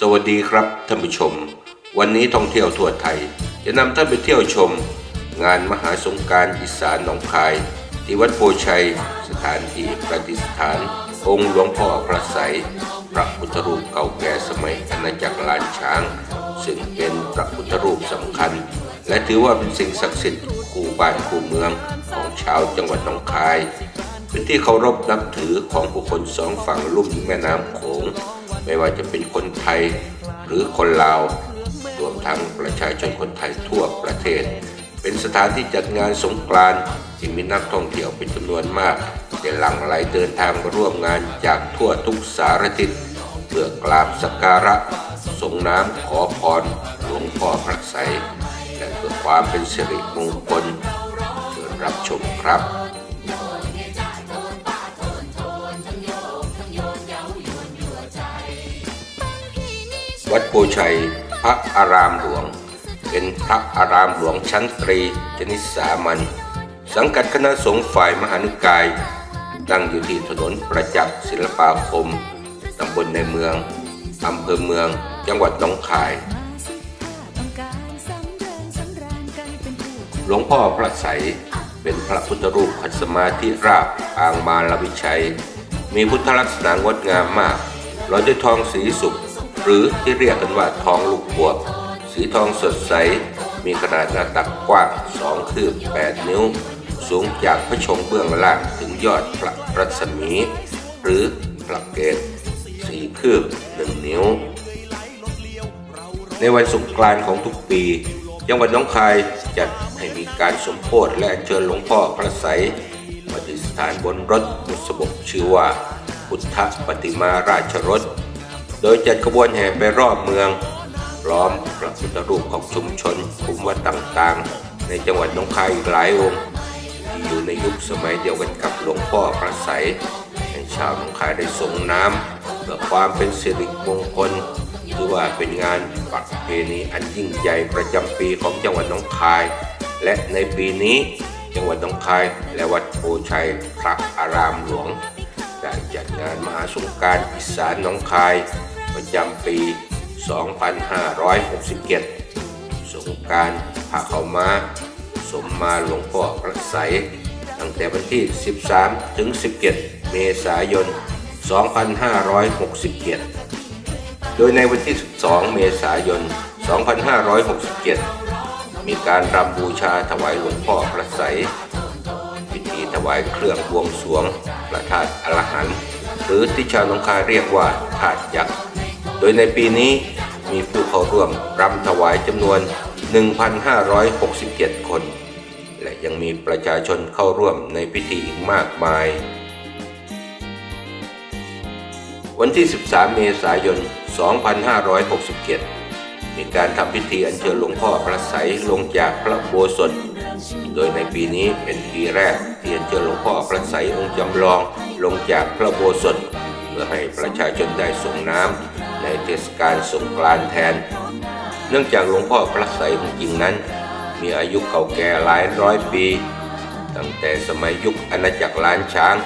สวัสดีครับท่านผู้ชม วันนี้ท่องเที่ยวทั่วไทย จะนำท่านไปเที่ยวชม งานมหาสงการอีสานหนองคาย ที่วัดโพชัย สถานที่ประดิษฐาน องค์หลวงพ่อพระไสยพระพุทธรูปเก่าแก่สมัยอาณาจักรลานช้าง ซึ่งเป็นพระพุทธรูปสำคัญ และถือว่าเป็นสิ่งศักดิ์สิทธิ์คู่บ้านคู่เมืองของชาวจังหวัดหนองคาย เป็นที่เคารพนับถือของผู้คนสองฝั่งลุ่มแม่น้ำโขง ไม่ว่าจะเป็นคนไทยหรือคนลาว รวมทั้งประชาชนคนไทยทั่วประเทศ เป็นสถานที่จัดงานสงกรานต์ที่มีนักท่องเที่ยวเป็นจำนวนมากได้หลั่งไหลเดินทางมาร่วมงานจากทั่วทุกสารทิศเพื่อกราบสักการะส่งน้ำขอพรหลวงพ่อพระไสและเพื่อความเป็นสิริมงคลเชิญรับชมครับ พชัย พระอารามหลวง เป็นพระอารามหลวงชั้นตรีชนิดสามัญสังกัดคณะสงฆ์ฝ่ายมหานิกาย ตั้งอยู่ที่ถนนประจักษ์ศิลปาคมตำบลในเมืองอำเภอเมือง จังหวัดหนองคาย หลวงพ่อพระไสเป็นพระพุทธรูปขัดสมาธิราบปางมาลวิชัย มีพุทธลักษณะงดงามมากหล่อด้วยทองสีสุก หรือที่เรียกกันว่าทองลูกบวบสีทองสดใส มีขนาดหน้าตักกว้าง 2 คืบ 8 นิ้ว สูงจากพระชงเบื้องล่างถึงยอดพระรัศมี หรือพระเกศสี่คืบหนึ่งนิ้ว ในวันสงกรานต์ของทุกปีจังหวัดน้องคายจัดให้มีการสมโพธและเชิญหลวงพ่อพระไสยปฏิสถานบนรถบุษบกชื่อว่า พุทธปฏิมาราชรถ โดยจัดขบวนแห่ไปรอบเมืองล้อมพระพุทธรูปของชุมชนภูมิวัดต่างๆ ในจังหวัดน้องคายอีกหลายองค์ที่อยู่ในยุคสมัยเดียวกันกับหลวงพ่อพระไสยให้ชาวหนองคายได้ส่งน้ำเพื่อความเป็นสิริมงคลถือว่าเป็นงานประเพณีอันยิ่งใหญ่ประจำปีของจังหวัดหนองคาย และในปีนี้จังหวัดหนองคาย และวัดโพชัยพระอารามหลวงได้จัดงานมหาสงการอีสานหนองคาย จำปี 2567 สงการพระเขามาสมมาหลวงพ่อพระไสยตั้งแต่วันที่ 13 ถึง 17 เมษายน 2567 โดยในวันที่ 12 เมษายน 2567 มีการรำบูชาถวายหลวงพ่อพระไสยพิธีถวายเครื่องบวงสรวงพระธาตุอรหันต์หรือที่ชาวหนองคายเรียกว่าธาตุยักษ์ โดยในปีนี้มีผู้เข้าร่วมรำถวายจำนวน 1,567 คน และยังมีประชาชนเข้าร่วมในพิธีอีกมากมาย วันที่ 13 เมษายน 2567 มีการทำพิธีอัญเชิญหลวงพ่อพระไสยลงจากพระโบสถโดยในปีนี้เป็นปีแรกที่อัญเชิญหลวงพ่อพระไสยองค์จำลองลงจากพระโบสถเพื่อให้ประชาชนได้ส่งน้ำ ในเทศกาลสงกรานต์แทน เนื่องจากหลวงพ่อพระไสยองจริงนั้น มีอายุเก่าแก่หลายร้อยปี ตั้งแต่สมัยยุคอาณาจักรล้านช้าง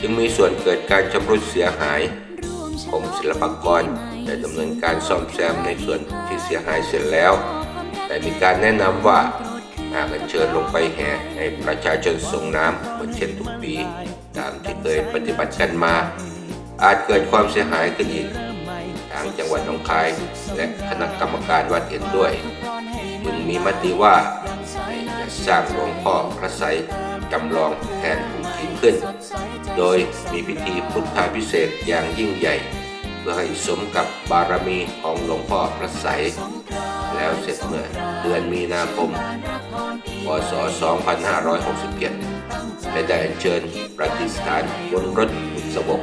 จึงมีส่วนเกิดการชำรุดเสียหายกรมศิลปากรได้ดำเนินการซ่อมแซมในส่วนที่เสียหายเสร็จแล้ว แต่มีการแนะนำว่าหากเชิญลงไปแห่ให้ประชาชนส่งน้ำเหมือนเช่นทุกปี ตามที่เคยปฏิบัติกันมา อาจเกิดความเสียหายขึ้นอีก ทางจังหวัดหนองคาย และคณะกรรมการวัดเห็นด้วยจึงมีมติว่าให้จัดสร้างหลวงพ่อพระไสยจำลองแทนองค์จริงขึ้น โดยมีพิธีพุทธาพิเศษอย่างยิ่งใหญ่ เพื่อให้สมกับบารมีของหลวงพ่อพระไสยแล้วเสร็จเมื่อเดือนมีนาคม พศ 2567 และได้อัญเชิญประดิษฐานบนรถบุษบก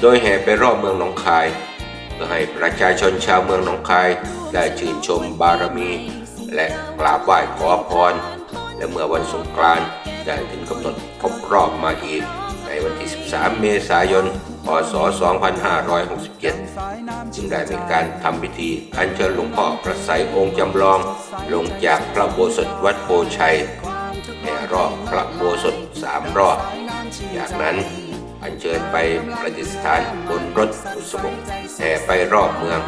โดยแห่ไปรอบเมืองหนองคาย พื่อให้ประชาชนชาวเมืองหนองคายได้ชื่นชมบารมี และกราบไหว้ขอพร และเมื่อวันสงกรานต์ได้ถึงกำหนดครบรอบมาอีก ในวันที่ 13 เมษายน พศ 2567 จึงได้มีการทำพิธีอัญเชิญหลวงพ่อพระไสยองค์จำลอง ลงจากพระโบสถวัดโพชัยแห่รอบพระโบสถสามรอบ จากนั้น อัญเชิญไปประดิษฐานบนรถบุษบกแห่ไปรอบเมือง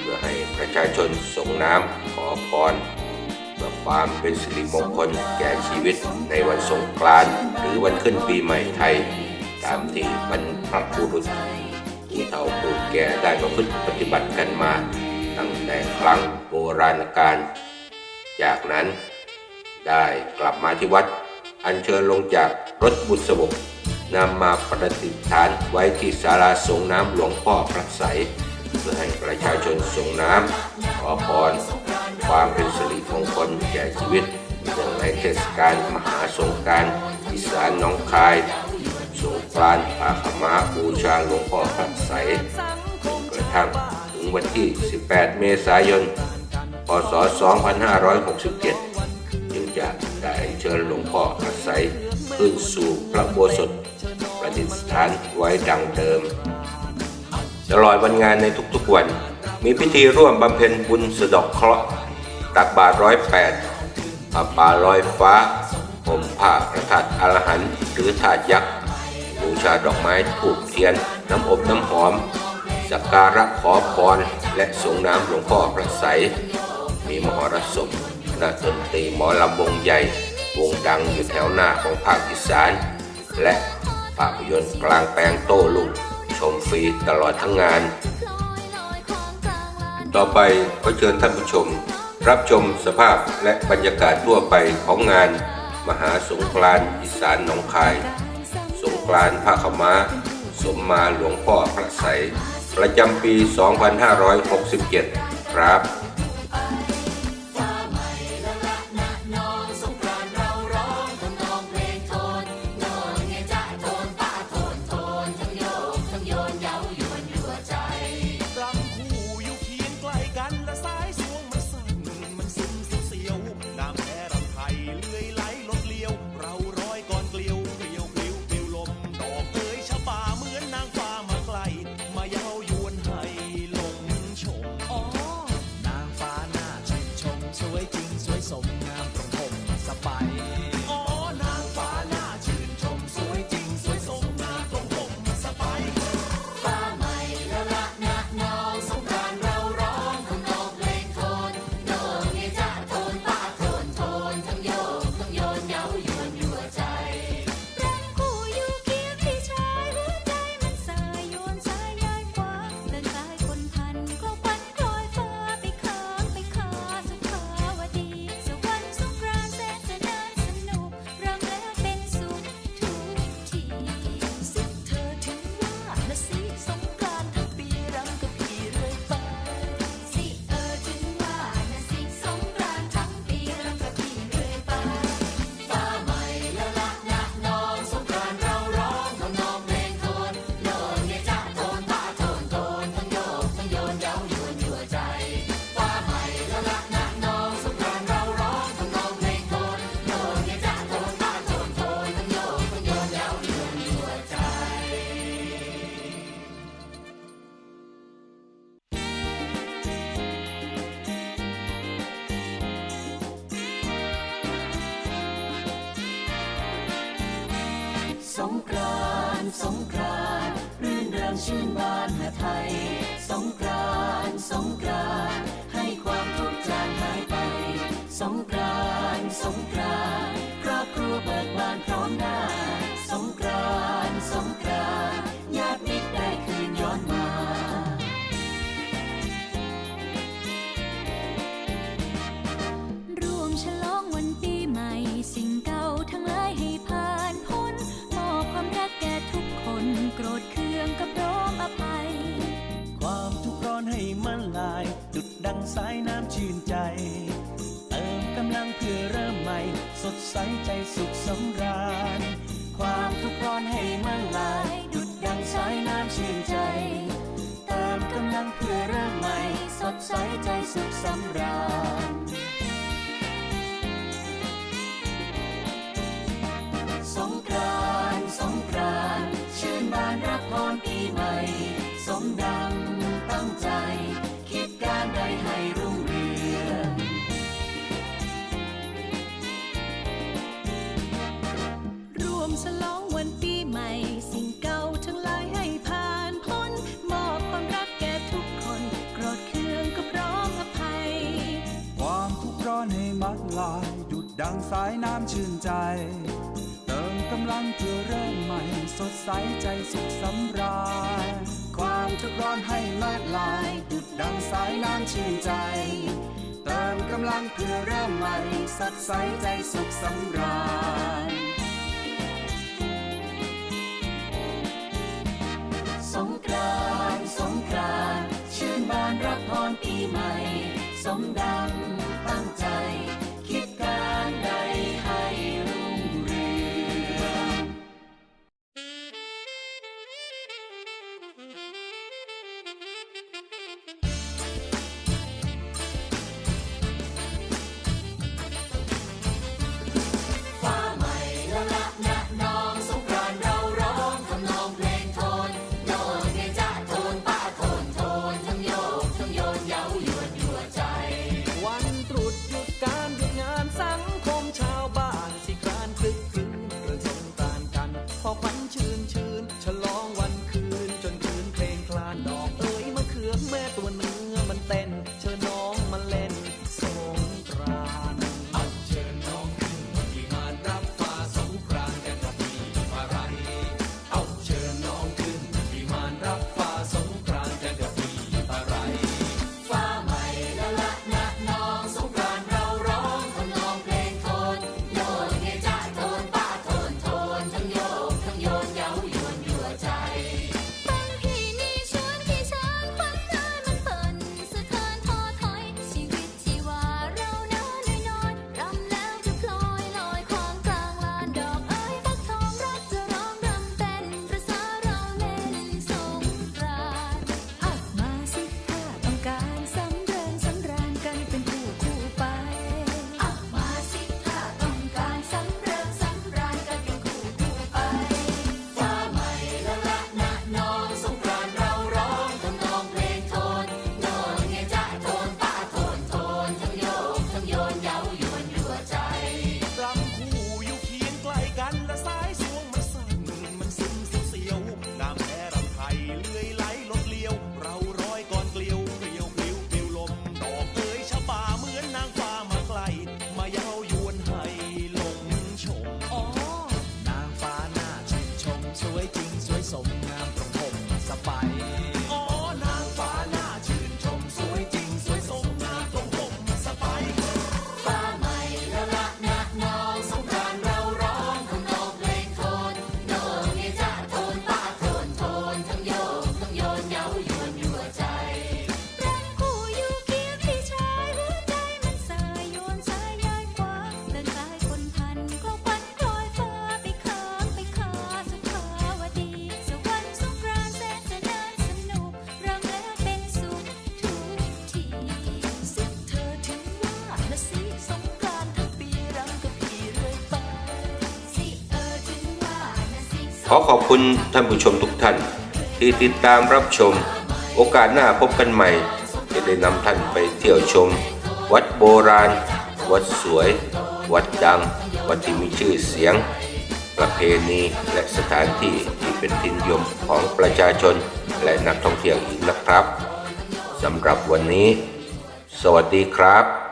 เพื่อให้ประชาชนส่งน้ำขอพรเพื่อความเป็นสิริมงคลแก่ชีวิตในวันสงกรานต์หรือวันขึ้นปีใหม่ไทย ตามที่บรรพบุรุษผู้เฒ่าผู้แก่ได้ประพฤติปฏิบัติกันมา ตั้งแต่ครั้งโบราณกาลจากนั้นได้กลับมาที่วัดอัญเชิญลงจากรถบุษบก นำมาประดิษฐานไว้ที่ศาลาสงน้ำหลวงพ่อพระใสยเพื่อให้ประชาชนส่งน้ำขอพร ความเป็นสิริมงคลแก่ชีวิตเนื่องในเทศกาลมหาสงการอีสานน้องคาย สงกรานต์ปาขมาบูชาหลวงพ่อพระใสยจนกระทั่งถึงวันที่ 18 เมษายน พศ 2567 จึงจะได้เชิญหลวงพ่อพระใสยขึ้นสู่พระโบสถประ ดิษฐานไว้ดังเดิม ตลอดวันงานในทุกๆวัน มีพิธีร่วมบำเพ็ญบุญสะดอกเคราะห์ตักบาตรร้อยแปดผ้าป่าลอยฟ้าห่มผ้าพระธาตุอรหันต์หรือถาตุยักษ์บูชาดอกไม้ถูกเทียน น้ำอบน้ำหอมสักการะขอพรและส่งน้ำหลวงพ่อพระใสยมีมหรสพคณะดนตรีหมอลำวงใหญ่ วงดังอยู่แถวหน้าของภาคอีสาน และ ภาพยนตร์กลางแปลงโต้ลุกชมฟรีตลอดทั้งงาน ต่อไปขอเชิญท่านผู้ชม รับชมสภาพและบรรยากาศทั่วไปของงาน มหาสงกรานต์อีสานหนองคาย สงกรานต์ผ้าขาวม้าสมมาหลวงพ่อพระไสยประจำปี 2567 ครับ สงกรานสงกรานรื่นเริงชื่นบานหาไทย สงกรานสงกรานให้ความทุกข์จางหายไป สงกรานสงกรานครอบครัวเบิกบานพร้อมได้ สายน้ำชื่นใจ เติมกำลังเพื่อเริ่มใหม่ สดใสใจสุขสำราญ ความทุกข์ร้อนให้มันลาย ดุดดังสายน้ำชื่นใจ เติมกำลังเพื่อเริ่มใหม่ สดใสใจสุขสำราญ สงกรานต์สงกรานต์ชื่นบานรับพรปีใหม่ สมดังตั้งใจ ดังสายน้ำชื่นใจ เติมกำลังเพื่อเริ่มใหม่ สดใสใจสุขสำราญความทุกร้อนให้ลาดลายดุดดังสายน้ำชื่นใจ เติมกำลังเพื่อเริ่มใหม่ สดใสใจสุขสำราญ but when the ขอขอบคุณท่านผู้ชมทุกท่าน ที่ติดตามรับชม โอกาสหน้าพบกันใหม่ จะได้นำท่านไปเที่ยวชม วัดโบราณ วัดสวย วัดดัง วัดที่มีชื่อเสียง ประเพณีและสถานที่ที่เป็นที่นิยมของประชาชนและนักท่องเที่ยวอีกนะครับสำหรับวันนี้ สวัสดีครับ